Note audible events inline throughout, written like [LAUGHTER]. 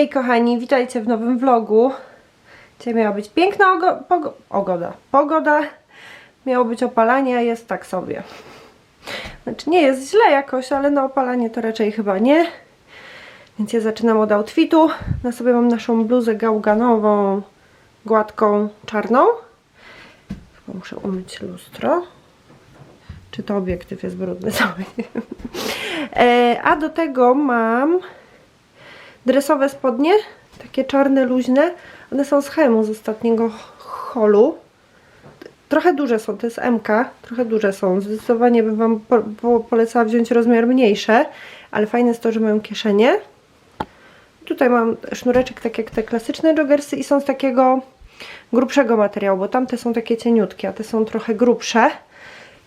Hej kochani, witajcie w nowym vlogu. Dzisiaj miała być piękna ogo pogo ogoda. Pogoda, miało być opalanie, a jest tak sobie. Znaczy nie jest źle jakoś, ale na opalanie to raczej chyba nie. Więc ja zaczynam od outfitu. Na sobie mam naszą bluzę gałganową, gładką, czarną. Chyba muszę umyć lustro. Czy to obiektyw jest brudny? [LAUGHS] Cały. E, a do tego mam dresowe spodnie, takie czarne, luźne. One są z Hemu z ostatniego holu. Trochę duże są, to jest MK, trochę duże są. Zdecydowanie bym Wam po, po, polecała wziąć rozmiar mniejsze, ale fajne jest to, że mają kieszenie. Tutaj mam sznureczek tak jak te klasyczne joggersy i są z takiego grubszego materiału, bo tamte są takie cieniutkie, a te są trochę grubsze.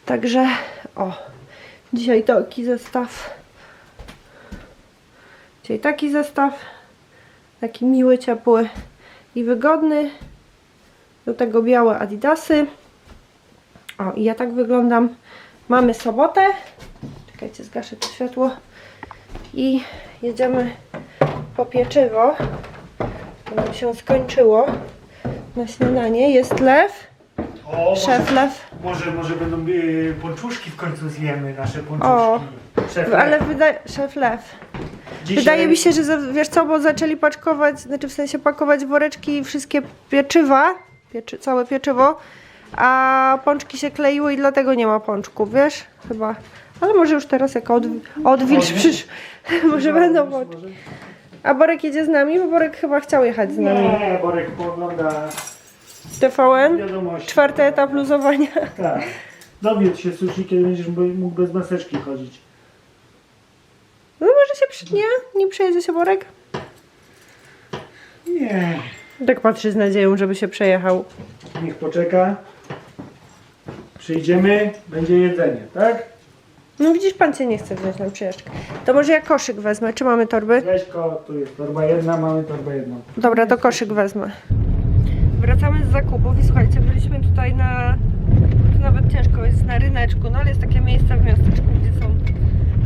Także o, dzisiaj taki zestaw. Dzisiaj taki zestaw. Taki miły, ciepły i wygodny. Do tego białe adidasy. O, i ja tak wyglądam. Mamy sobotę. Czekajcie, zgaszę to światło. I jedziemy po pieczywo. To nam się skończyło na śniadanie. Jest lew. O, Szef lew. Może, może będą y, pączuszki w końcu zjemy, nasze pączuszki. O, Szef Ale wydaje... Szef lew. Dzisiaj, Wydaje mi się, że za- wiesz co, bo zaczęli paczkować, znaczy w sensie pakować woreczki wszystkie pieczywa, pieczy, całe pieczywo, a pączki się kleiły i dlatego nie ma pączków, wiesz? Chyba. Ale może już teraz jako od, odwilż Odwilż? przysz... [LAUGHS] może będą pączki. A Borek jedzie z nami, bo Borek chyba chciał jechać z nami. Nie, Borek pogląda TVN, wiadomości. czwarty etap luzowania. Tak. Dowiedz się, sushi, kiedy będziesz mógł bez maseczki chodzić. No może się przy... Nie? Nie przejedzie się Borek? Nie. Tak patrzy z nadzieją, żeby się przejechał. Niech poczeka. Przyjdziemy, będzie jedzenie, tak? No widzisz, pan cię nie chce wziąć na przyjażdżkę. To może ja koszyk wezmę. Czy mamy torby? Weź ko, tu jest torba jedna, mamy torbę jedną. Dobra, to koszyk wezmę. Wracamy z zakupów i słuchajcie, byliśmy tutaj na... Tu nawet ciężko jest na ryneczku, no ale jest takie miejsce w miasteczku, gdzie są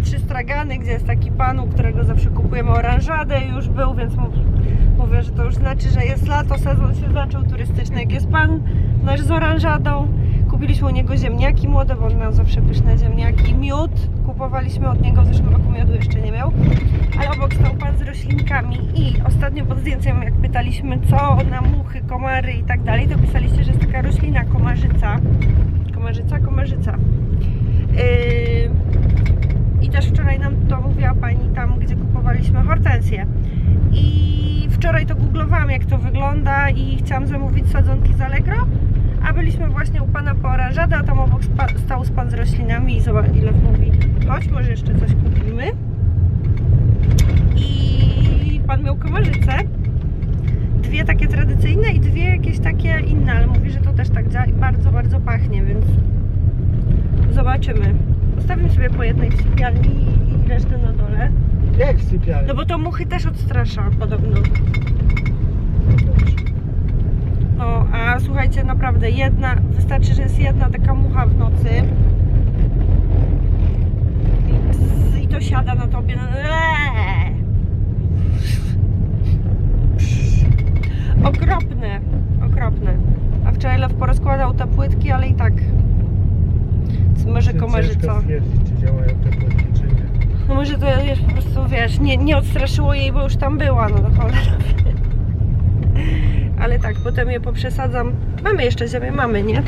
trzy stragany, gdzie jest taki pan, u którego zawsze kupujemy oranżadę już był, więc mówię, że to już znaczy, że jest lato, sezon się zaczął turystyczny. Jak jest pan nasz z oranżadą, kupiliśmy u niego ziemniaki młode, bo on miał zawsze pyszne ziemniaki, miód, kupowaliśmy od niego, w zeszłym roku miodu jeszcze nie miał, ale obok stał pan z roślinkami i ostatnio pod zdjęciem jak pytaliśmy co na muchy, komary i tak dalej, to pisaliście, że jest taka roślina komarzyca, komarzyca, komarzyca. Yy... Też wczoraj nam to mówiła pani tam, gdzie kupowaliśmy hortensję. I wczoraj to googlowałam, jak to wygląda i chciałam zamówić sadzonki z Allegro, a byliśmy właśnie u pana po oranżadę, a tam obok stał pan z roślinami i zobacz, ile mówi, chodź, może jeszcze coś kupimy. I pan miał komarzycę, dwie takie tradycyjne i dwie jakieś takie inne, ale mówi, że to też tak działa i bardzo, bardzo pachnie, więc zobaczymy. Postawimy sobie po jednej w sypialni i- i resztę na dole. Jak w sypialni? No bo to muchy też odstrasza podobno. No, a słuchajcie, naprawdę jedna, wystarczy, że jest jedna taka mucha w nocy i, ps, i to siada na tobie. Eee. Okropne, okropne. A wczoraj Lew porozkładał te płytki, ale i tak. Może komarzyca. Stwierdzić, czy działają te płytki, czy nie. No może to już po prostu, wiesz, nie, nie odstraszyło jej, bo już tam była, no to cholera. [LAUGHS] Ale tak, potem je poprzesadzam. Mamy jeszcze ziemię, mamy, nie?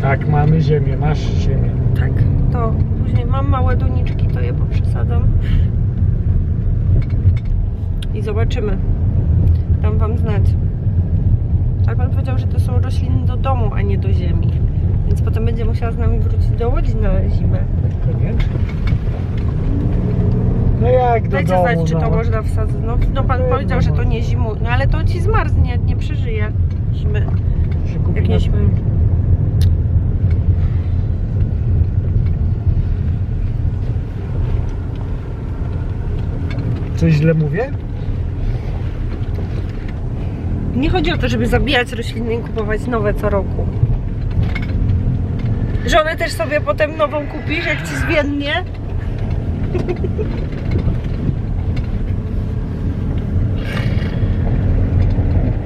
Tak, mamy ziemię, masz ziemię. Tak. To później mam małe doniczki, to je poprzesadzam. I zobaczymy. Dam wam znać. Ale pan powiedział, że to są rośliny do domu, a nie do ziemi. Więc potem będzie musiała z nami wrócić do Łodzi na zimę. Koniecznie. No jak do Dajcie domu, znać, czy to no. można wsadzać. No, no pan powiedział, że to nie zimuje. No ale to ci zmarznie, nie przeżyje zimy. Kupi Jak na- nie zimy. Coś źle mówię? Nie chodzi o to, żeby zabijać rośliny i kupować nowe co roku. Żonę też sobie potem nową kupisz, jak ci zwiennie.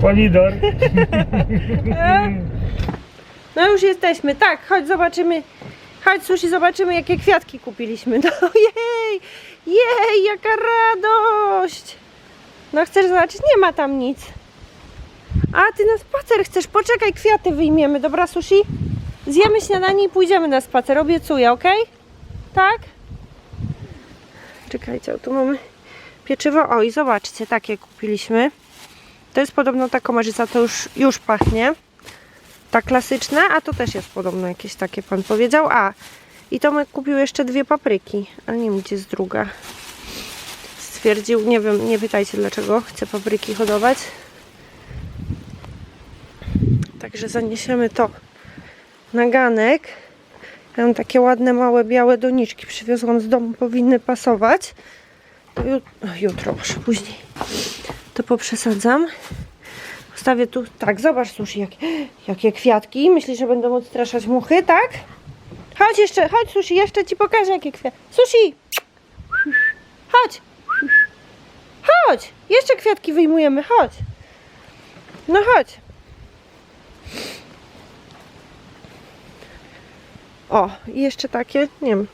Pomidor. [LAUGHS] No już jesteśmy, tak, chodź zobaczymy. Chodź Susi, zobaczymy jakie kwiatki kupiliśmy. [LAUGHS] No jej, jej, jaka radość. No chcesz zobaczyć? Nie ma tam nic. A ty na spacer chcesz, poczekaj, kwiaty wyjmiemy, dobra Susi? Zjemy śniadanie i pójdziemy na spacer, obiecuję, ok? Tak? Czekajcie, tu mamy pieczywo. O i zobaczcie, takie kupiliśmy. To jest podobno ta komarzyca, to już, już pachnie. Ta klasyczna, a to też jest podobno jakieś takie, pan powiedział. A, i Tomek kupił jeszcze dwie papryki, ale nie wiem, gdzie jest druga. Stwierdził, nie wiem, nie pytajcie dlaczego chce papryki hodować. Także zaniesiemy to na ganek. Ja mam takie ładne, małe, białe doniczki. Przywiozłam z domu, powinny pasować. To ju- o, jutro, może później. To poprzesadzam. Postawię tu. Tak, zobacz, Sushi, jak, jakie kwiatki. Myślisz, że będą odstraszać muchy, tak? Chodź jeszcze, chodź, Sushi, jeszcze ci pokażę, jakie kwiatki. Sushi! Chodź! Chodź! Jeszcze kwiatki wyjmujemy, chodź! No chodź! O, i jeszcze takie, nie wiem.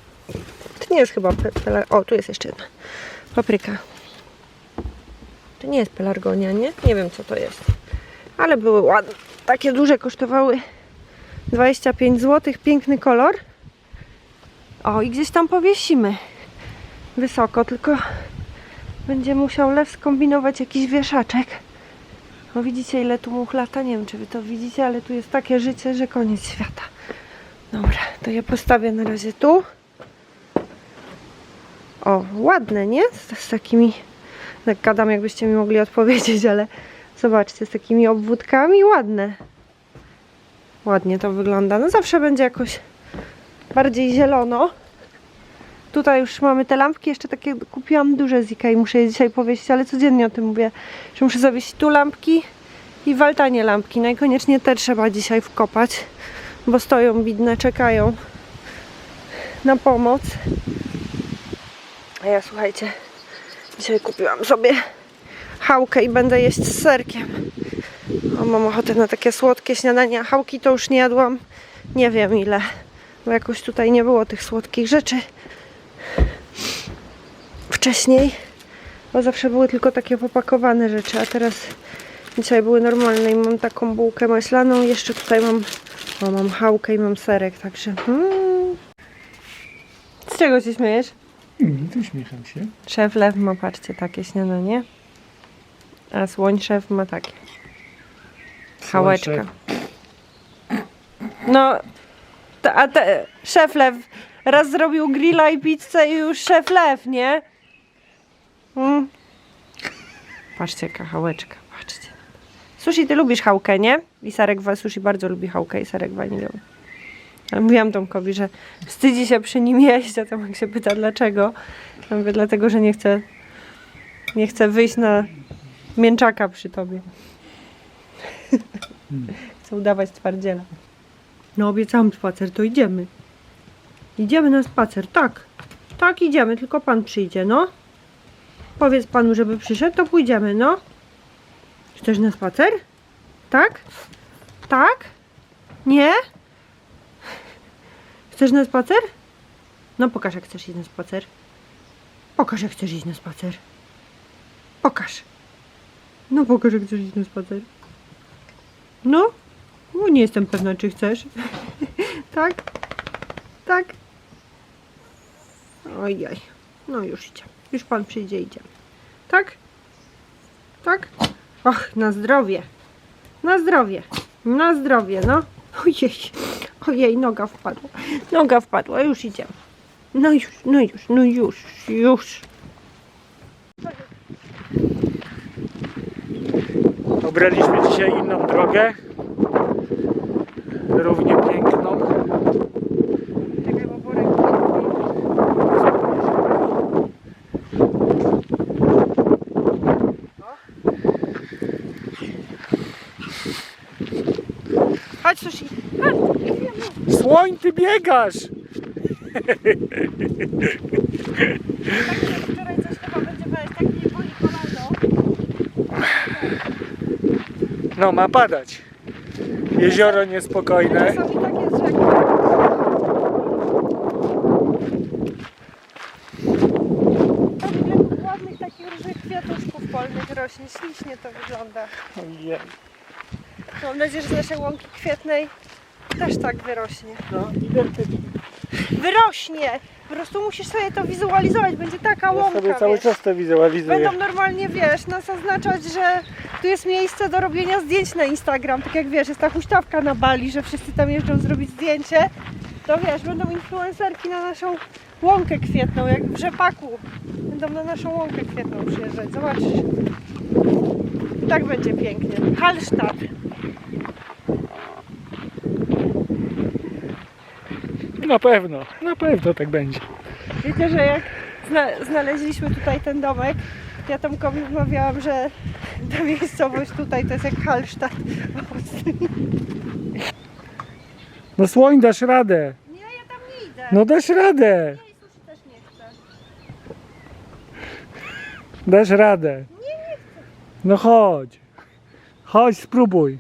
To nie jest chyba. O, tu jest jeszcze jedna. Papryka. To nie jest pelargonia, nie? Nie wiem, co to jest. Ale były ładne. Takie duże kosztowały 25 zł. Piękny kolor. O, i gdzieś tam powiesimy. Wysoko, tylko będzie musiał lew skombinować jakiś wieszaczek. No widzicie, ile tu much lata? Nie wiem, czy wy to widzicie, ale tu jest takie życie, że koniec świata. Dobra, to ja postawię na razie tu. O, ładne, nie? Z, z takimi tak gadam, jakbyście mi mogli odpowiedzieć, ale zobaczcie, z takimi obwódkami ładne. Ładnie to wygląda. No zawsze będzie jakoś bardziej zielono. Tutaj już mamy te lampki, jeszcze takie kupiłam duże z Ikei, muszę je dzisiaj powiesić, ale codziennie o tym mówię, że muszę zawiesić tu lampki i w altanie lampki. Najkoniecznie te trzeba dzisiaj wkopać, bo stoją bidne, czekają na pomoc. A ja słuchajcie, Dzisiaj kupiłam sobie chałkę i będę jeść z serkiem. O, mam ochotę na takie słodkie śniadania. Chałki to już nie jadłam nie wiem ile, bo jakoś tutaj nie było tych słodkich rzeczy wcześniej, bo zawsze były tylko takie popakowane rzeczy, a teraz dzisiaj były normalne i mam taką bułkę maślaną. Jeszcze tutaj mam, o, mam chałkę i mam serek, także mm. Z czego się śmiejesz? Mm, uśmiecham się. Szef lew ma, patrzcie, takie śniadanie. A słoń szef ma takie. Chałeczka. Słońce. No, to, a te, szef lew raz zrobił grilla i pizzę i już szef lew, nie? Mm. Patrzcie, jaka patrzcie. Sushi, ty lubisz chałkę, nie? I Sarek Sushi bardzo lubi chałkę i serek waniliowy. Ale mówiłam Tomkowi, że wstydzi się przy nim jeść, a Tomek się pyta dlaczego. Ja mówię, dlatego, że nie chce, nie chce wyjść na mięczaka przy tobie. Chcę udawać twardziela. No obiecałam spacer, to idziemy. Idziemy na spacer, tak. Tak, idziemy, tylko pan przyjdzie, no. Powiedz panu, żeby przyszedł, to pójdziemy, no. Chcesz na spacer? Tak? Tak? Nie? Chcesz na spacer? No pokaż, jak chcesz iść na spacer. Pokaż, jak chcesz iść na spacer. Pokaż. No pokaż, jak chcesz iść na spacer. No? No nie jestem pewna, czy chcesz. [LAUGHS] tak? Tak? Ojej. No już idzie. Już pan przyjdzie, idziemy. Tak? Tak? Och, na zdrowie. Na zdrowie. Na zdrowie, no. Ojej. Ojej, noga wpadła. Noga wpadła, już idziemy. No już, no już, no już, już. Obraliśmy dzisiaj inną drogę. Równie piękną. Czekaj, bo Borek Chodź, sushi. Słoń, ty biegasz! Wczoraj coś chyba będzie tak mnie boli kolano. No, ma padać. Jezioro niespokojne. Czasami tak jest, że jak Tam ile ładnych takich różnych kwiatuszków polnych rośnie, ślicznie to wygląda. Ojej. Mam nadzieję, że z naszej łąki kwietnej też tak wyrośnie. No, identycznie. Wyrośnie! Po prostu musisz sobie to wizualizować, będzie taka Ja łąka, sobie cały wiesz. czas to wizualizuję. Będą normalnie, wiesz, nas oznaczać, że tu jest miejsce do robienia zdjęć na Instagram. Tak jak wiesz, jest ta huśtawka na Bali, że wszyscy tam jeżdżą zrobić zdjęcie. To wiesz, będą influencerki na naszą łąkę kwietną, jak w rzepaku. Będą na naszą łąkę kwietną przyjeżdżać. Zobaczysz. Tak będzie pięknie. Hallstatt. Na pewno, na pewno tak będzie. Wiecie, że jak zna- znaleźliśmy tutaj ten domek, ja Tomkowi wmawiałam, że ta miejscowość tutaj to jest jak Hallstatt. No słoń, dasz radę. Nie, ja tam nie idę. No dasz radę. Nie, i sushi też nie chcę. Dasz radę. No chodź. Chodź, spróbuj.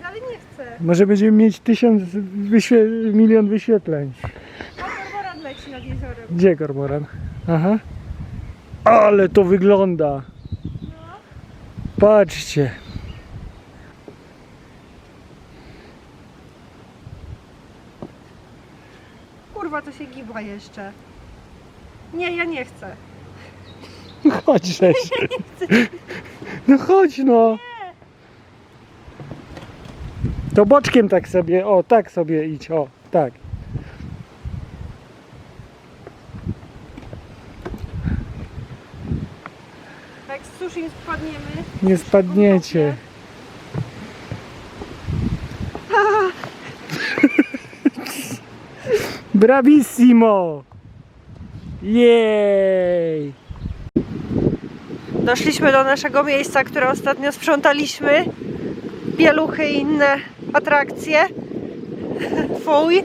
No ale nie chcę. Może będziemy mieć tysiąc, wyświe- milion wyświetleń. A kormoran leci nad jeziorem. Gdzie kormoran? Aha. Ale to wygląda. Patrzcie. Kurwa, to się giba jeszcze. Nie, ja nie chcę. Chodź, Rzesz. [LAUGHS] No chodź, no. To boczkiem tak sobie, o, tak sobie idź, o, tak. Jak z sushi spadniemy, Nie spadniecie. [LAUGHS] Bravissimo! Jej! Doszliśmy do naszego miejsca, które ostatnio sprzątaliśmy. Pieluchy i inne atrakcje. Fuj.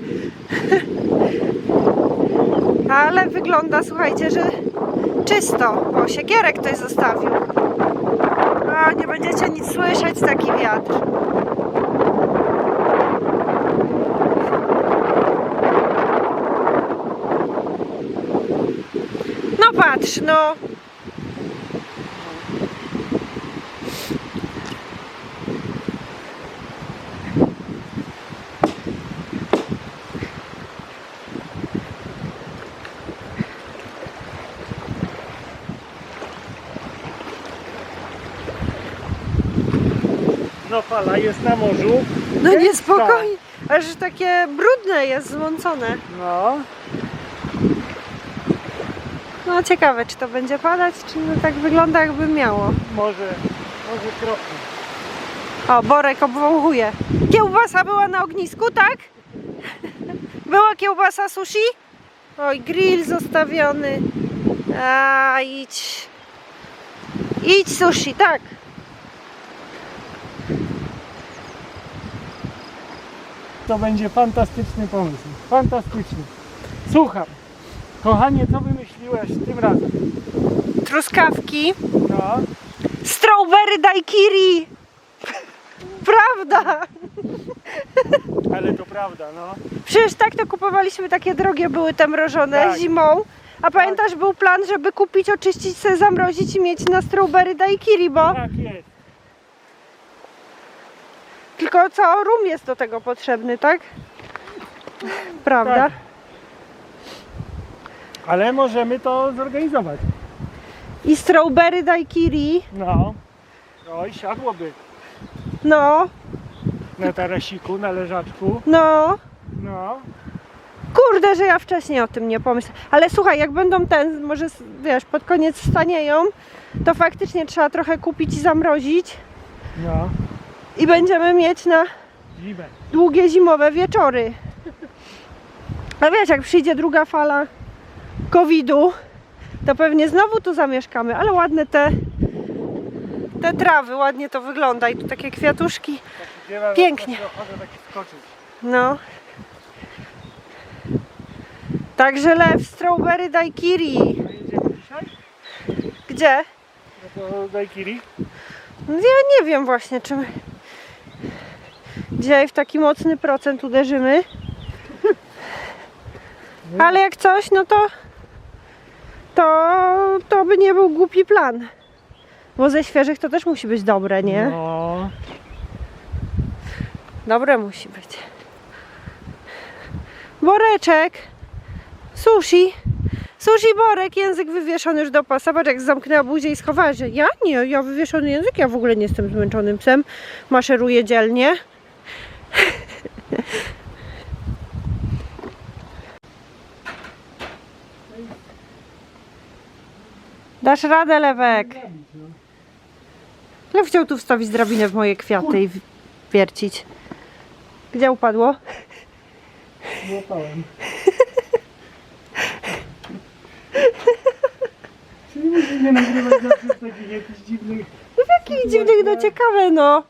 Ale wygląda, słuchajcie, że czysto. O, siekierek ktoś zostawił. A, nie będziecie nic słyszeć, taki wiatr. No patrz, no. No fala jest na morzu. No Jest niespokojnie. Aż takie brudne jest, zmącone. No. No ciekawe, czy to będzie padać, czy no tak wygląda jakby miało. Może, może trochę. O, Borek obwąchuje. Kiełbasa była na ognisku, tak? Była kiełbasa sushi? Oj, grill zostawiony. A, idź. Idź sushi, tak. To będzie fantastyczny pomysł. Fantastyczny. Słucham. Kochanie, co wymyśliłeś tym razem? Truskawki. No. Strawberry daiquiri. Prawda. Ale to prawda, no. Przecież tak to kupowaliśmy, takie drogie były te mrożone Tak. zimą. A pamiętasz, był plan, żeby kupić, oczyścić, sobie zamrozić i mieć na strawberry daiquiri, bo Tak jest. Tylko co, rum jest do tego potrzebny, tak? [LAUGHS] Prawda? Tak. Ale możemy to zorganizować. I strawberry daiquiri, No. Oj, siadłoby. no, Na tarasiku, na leżaczku. no. No. Kurde, że ja wcześniej o tym nie pomyślałam. Ale słuchaj, jak będą ten, może wiesz, pod koniec stanieją, to faktycznie trzeba trochę kupić i zamrozić No. I będziemy mieć na długie zimowe wieczory. A wiesz, jak przyjdzie druga fala COVID-u, to pewnie znowu tu zamieszkamy, ale ładne te, te trawy, ładnie to wygląda i tu takie kwiatuszki. Pięknie. No. Także lew, strawberry daiquiri. Gdzie? No to daiquiri. No Ja nie wiem właśnie, czy my dzisiaj w taki mocny procent uderzymy. Ale jak coś, no to to, to by nie był głupi plan. Bo ze świeżych to też musi być dobre, nie? No. Dobre musi być. Boreczek. Sushi. Sushi Borek, język wywieszony już do pasa. Patrz jak zamknęła buzię i schowała, że ja nie, ja wywieszony język, ja w ogóle nie jestem zmęczonym psem. Maszeruję dzielnie. Dasz radę, Lewek. Lew chciał tu wstawić drabinę w moje kwiaty i wiercić. Gdzie upadło? Złapałem. [LAUGHS] Czyli nie nagrywać zawsze z takich jakichś dziwnych... Jakich dziwnych, no ciekawe no.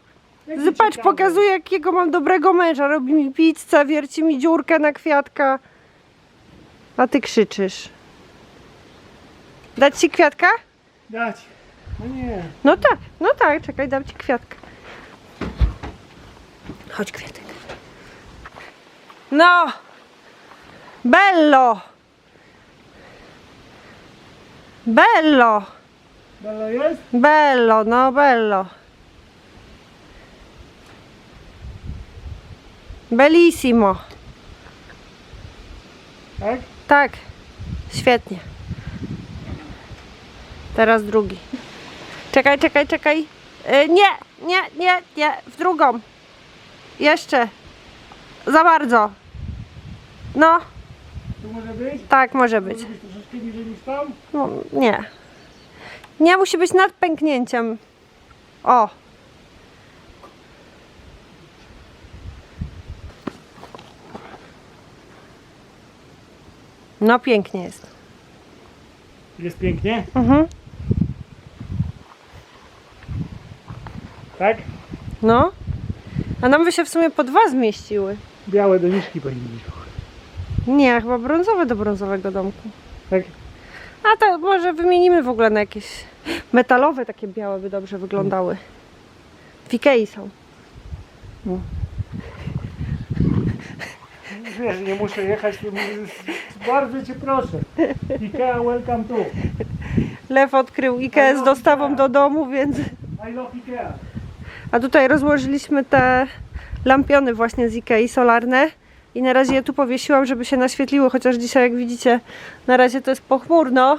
Ciekawe. pokazuje jakiego mam dobrego męża. Robi mi pizzę, wierci mi dziurkę na kwiatka. A ty krzyczysz. Dać ci kwiatka? Dać. No nie. No tak, no tak, czekaj, dam ci kwiatka. Chodź kwiatek. No! Bello! Bello! Bela jest? Bello, no bello. Bellissimo. Tak? Tak, świetnie. Teraz drugi. Czekaj, czekaj, czekaj. Y, nie, nie, nie, nie, w drugą. Jeszcze. Za bardzo. No, Tu może być? tak może być. Może być troszeczkę niżej niż tam? No, nie. Nie, musi być nad pęknięciem. O. No pięknie jest. Jest pięknie? Mhm. Tak? No. A nam by się w sumie po dwa zmieściły. Białe doniczki powinny być. Nie, chyba brązowe do brązowego domku. Tak? A to może wymienimy w ogóle na jakieś metalowe, takie białe by dobrze wyglądały. W Ikei są. Wiesz, nie muszę jechać, bardzo cię proszę. Ikea, welcome to. Lew odkrył Ikea z dostawą do domu, więc... I love Ikea. A tutaj rozłożyliśmy te lampiony właśnie z Ikei solarne i na razie je tu powiesiłam, żeby się naświetliły, chociaż dzisiaj jak widzicie na razie to jest pochmurno,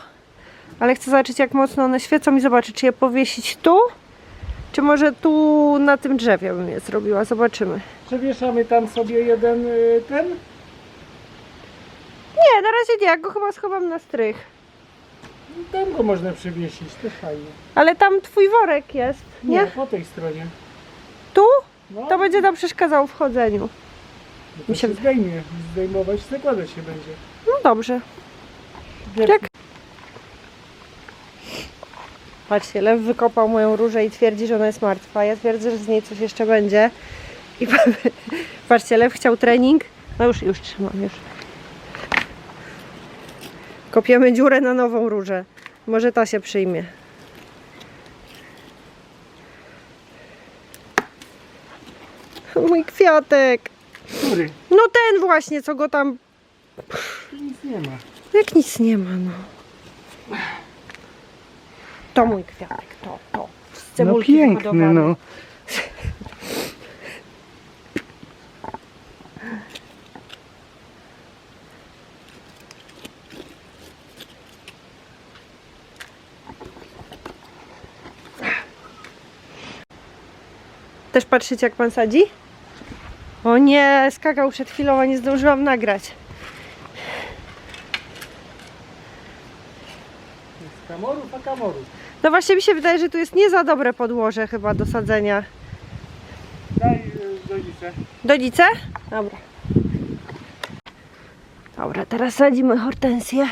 ale chcę zobaczyć jak mocno one świecą i zobaczyć czy je powiesić tu, czy może tu na tym drzewie bym je zrobiła, zobaczymy. Przewieszamy tam sobie jeden y, ten. Nie, na razie nie, ja go chyba schowam na strych. Tam go można przywiesić, też fajnie. Ale tam twój worek jest, nie? po tej stronie. Tu? No, To będzie nam przeszkadzało w chodzeniu. to mi się- się zdejmie. Zdejmować, zakładać się będzie. No dobrze. Jak? Patrzcie, lew wykopał moją różę i twierdzi, że ona jest martwa. Ja twierdzę, że z niej coś jeszcze będzie. I [LAUGHS] patrzcie, lew chciał trening. No już, już trzymam, już. Kopiemy dziurę na nową różę. Może ta się przyjmie. Mój kwiatek. Który? No ten właśnie, co go tam... Tu nic nie ma. Jak nic nie ma, no. To mój kwiatek, to, to. Z No piękny, no. [LAUGHS] Też patrzycie, jak pan sadzi? O nie, skakał przed chwilą, a nie zdążyłam nagrać. Z kamorów, a kamorów. No właśnie mi się wydaje, że tu jest nie za dobre podłoże chyba do sadzenia. Daj doniczę. Donice? Dobra. Dobra, teraz sadzimy hortensję.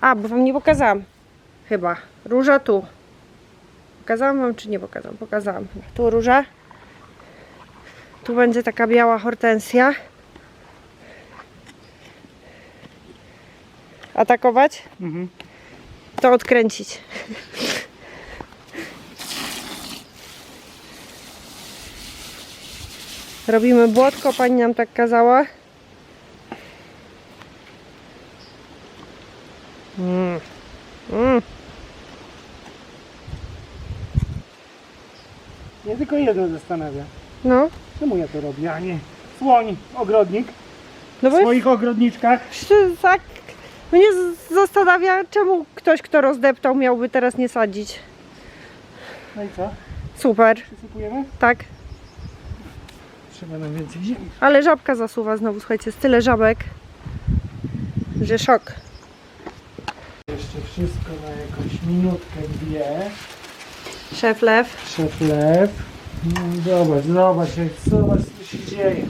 A, bo wam nie pokazałam. Chyba. Róża tu pokazałam wam, czy nie pokazałam? Pokazałam. Tu róża. Tu będzie taka biała hortensja. Atakować? Mhm. To odkręcić. Robimy błotko, pani nam tak kazała. Mm. Mm. Tylko jedno zastanawia. No, Czemu ja to robię, a nie słoń, ogrodnik. no W bo swoich ogrodniczkach. Tak mnie z- zastanawia, czemu ktoś, kto rozdeptał, miałby teraz nie sadzić. No i co? Super, Przysypujemy? tak. Trzeba nam więcej ziemi. Ale żabka zasuwa znowu, słuchajcie, jest tyle żabek, że szok. Jeszcze wszystko na jakąś minutkę, dwie. Szef lew. Szef lew. No, zobacz, zobacz, zobacz co się dzieje.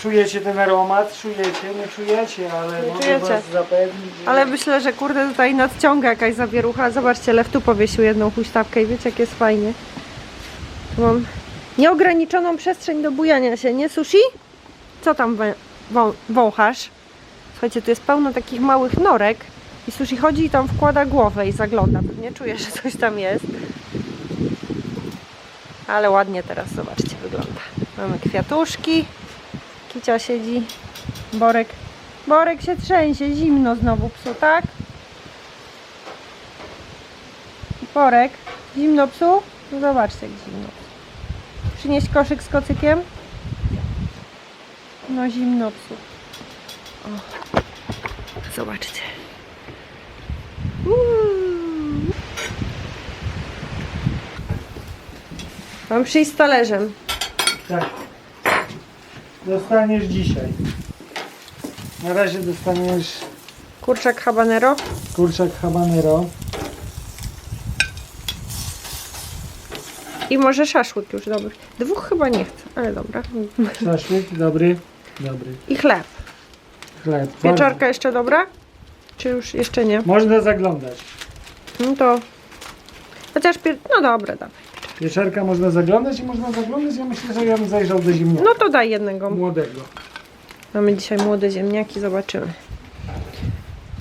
Czujecie ten aromat? Czujecie? Nie czujecie, ale Nie mogę czujecie. was zapewnić, że... Ale myślę, że kurde tutaj nadciąga jakaś zawierucha. Zobaczcie, lew tu powiesił jedną huśtawkę i wiecie jak jest fajnie. Tu mam nieograniczoną przestrzeń do bujania się, nie sushi? Co tam wę- wą- wąchasz? Słuchajcie, tu jest pełno takich małych norek i sushi chodzi i tam wkłada głowę i zagląda. Pewnie czuje, że coś tam jest. Ale ładnie teraz, zobaczcie, wygląda. Mamy kwiatuszki. Kicia siedzi. Borek. Borek się trzęsie, zimno znowu psu, tak? Borek, zimno psu? No zobaczcie, jak zimno. Przynieść koszyk z kocykiem? No zimno psu. O. Zobaczcie. Mam przyjść z talerzem. Tak. Dostaniesz dzisiaj. Na razie dostaniesz Kurczak habanero. kurczak habanero. I może szaszłyk już dobry. Dwóch chyba nie chcę, ale dobra. Szaszłyk, dobry. Dobry. I chleb. Chleb. Pieczarka jeszcze dobra? Czy już jeszcze nie? Można zaglądać. No to... Chociaż pier... No dobra, dawaj. Pieczarka można zaglądać i można zaglądać. Ja myślę, że ja bym zajrzał do ziemniaka. No to daj jednego. Młodego. Mamy dzisiaj młode ziemniaki, zobaczymy.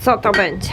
Co to będzie?